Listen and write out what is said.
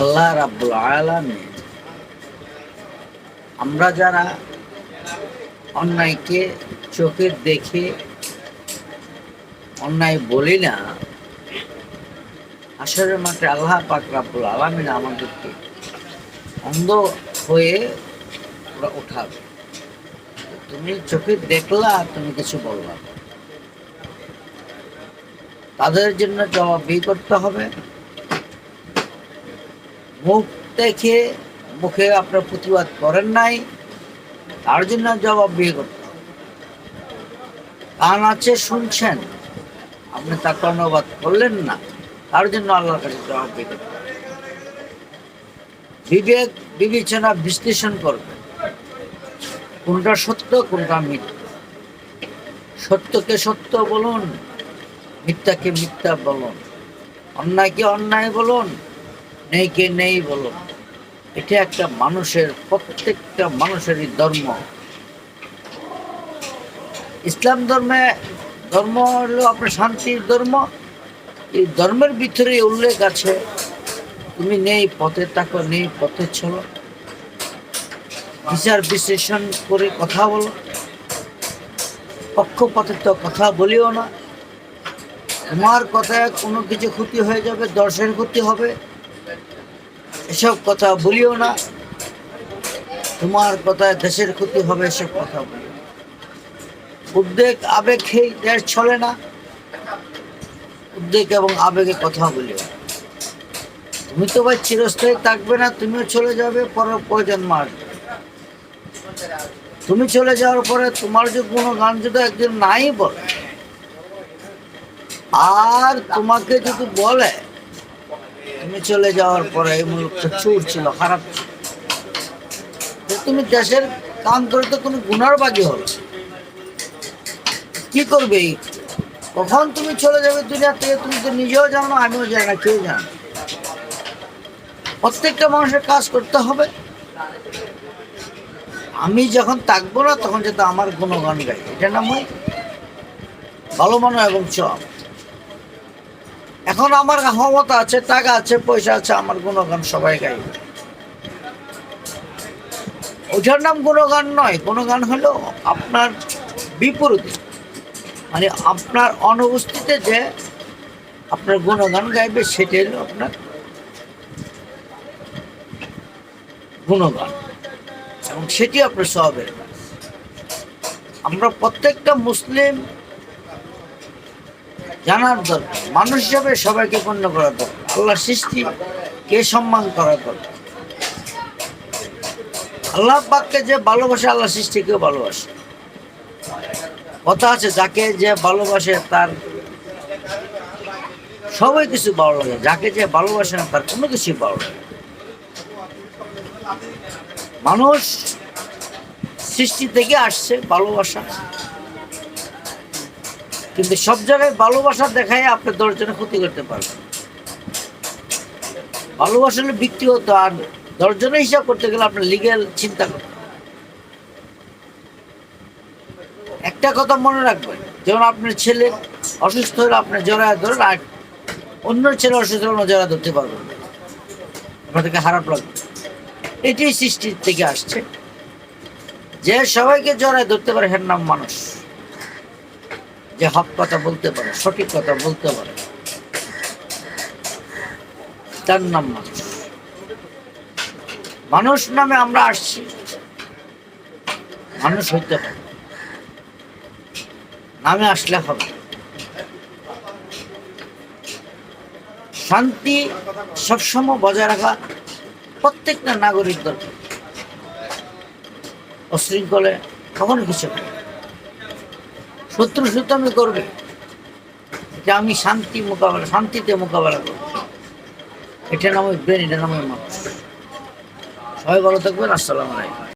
আল্লাহ রাব্বুল আলামিন। আমরা যারা অন্যায়কে চোখে দেখে অন্যায় বলি না আসলে মাত্র আল্লাহ পাক রাব্বুল আলামিন আমাদেরকে অন্ধ হয়ে ওরা উঠাবে। তুমি চোখে দেখলা, তুমি কিছু বললা না। তাদের জন্য জবাবদিহি করতে হবে। মুখ দেখে মুখে আপনার প্রতিবাদ করেন নাই, তার জন্য জবাবদিহি করতে হবে। কান আছে, শুনছেন। আপনি তাকে অনুবাদ করলেন না, তার জন্য আল্লাহর কাছে জবাবদিহি করতে বিবেক, বিবেচনা, বিশ্লেষণ করবে কোনটা সত্য, কোনটা মিথ্যা? সত্যকে সত্য বলুন, মিথ্যাকে মিথ্যা বলুন। অন্যায়কে অন্যায় বলুন নেইকে নেই বলুন এটা একটা মানুষের, প্রত্যেকটা মানুষেরই ধর্ম। ইসলাম ধর্মে, ধর্ম হলো আপনার শান্তির ধর্ম। এই ধর্মের ভিতরে উল্লেখ আছে, তুমি নেই, পথে থাকো, নেই, পথে চলো। বিচার, বিশ্লেষণ করে কথা বলো। পক্ষপাতের তো কথা বলিও না। তোমার কথায় কোনো কিছু ক্ষতি হয়ে যাবে, দর্শের ক্ষতি হবে। এসব কথা বলিও না। তোমার কথায় দেশের ক্ষতি হবে, এসব কথা বলিও না। উদ্বেগ, আবেগ খেয়ে দেশ চলে না। উদ্বেগ এবং আবেগে কথা বলিও তুমি তো ভাই চিরস্থায়ী থাকবে না, তুমিও চলে যাবে পর প্রয়োজন আসবে। তুমি চলে যাওয়ার পরে তোমার যে কোনো গান যদি একদিন নাই বলে, আর তোমাকে যদি বলে তুমি চলে যাওয়ার পরে এই মুলুকটা চুর ছিল, খারাপ তুমি দেশের কাম করে তো কোনো গুনার বাকি হলো? কি করবে? কখন তুমি চলে যাবে দুনিয়া থেকে? তুমি তো নিজেও জানো না আমিও জানি না কেউ জানো? প্রত্যেকটা মানুষের কাজ করতে হবে। আমি যখন থাকব না, তখন যাতে আমার গুণগান গাই। এটা নাম হয় ভালো মানো এবং চপ এখন আমার ক্ষমতা আছে, টাকা আছে, পয়সা আছে, আমার গুণগান সবাই গাইবে ওটার নাম গুণগান নয়, গুণগান হলো আপনার বিপরীতে। মানে আপনার অনুপস্থিতিতে যে আপনার গুণগান গাইবে সেটাই হলো আপনার গুণগান। এবং সেটি আপনার কাজ আমরা প্রত্যেকটা মুসলিম জানার দরকার। মানুষ হিসাবে সবাইকে পণ্য করা দরকার। আল্লাহ সৃষ্টি, কে সম্মান করা দরকার? আল্লাহ পাককে যে ভালোবাসে, আল্লাহ সৃষ্টিকেও ভালোবাসে। কথা আছে, যাকে যে ভালোবাসে, তার সবাই কিছু ভালো লাগে। যাকে যে ভালোবাসে না, তার কোনো কিছুই ভালো লাগে মানুষ সৃষ্টি থেকে আসছে, ভালোবাসা। কিন্তু সব জায়গায় ভালোবাসা দেখায় আপনি দশজনের ক্ষতি করতে পারবেন। ভালোবাসা হলে ব্যক্তিগত, আর দশজনের হিসাব করতে গেলে আপনার লিগেল চিন্তা করতে একটা কথা মনে রাখবেন, যেমন আপনার ছেলে অসুস্থ হলে আপনার জড়ায় ধরেন, আর অন্য ছেলে অসুস্থ হলে জড়া ধরতে পারবেন আপনাদেরকে খারাপ লাগবে। এটাই সৃষ্টির থেকে আসছে। যে সবাইকে জড়ায় ধরতে পারে, হের নাম মানুষ। যে হক কথা বলতে পারে, সঠিক কথা বলতে পারে। তার নাম মানুষ মানুষ নামে আমরা আসছি। মানুষ হইতে পারে। নামে আসলে হবে। শান্তি সবসময় বজায় রাখা প্রত্যেকটা নাগরিক দরকার। অশৃঙ্খলে কখনো কিছু না। শত্রু শত্রুমি করবে। যে আমি শান্তি মোকাবেলা, শান্তিতে মোকাবেলা করব। এটা নামে ব্রেন এটা নাম মানুষ। সবাই ভালো থাকবেন, আসসালামু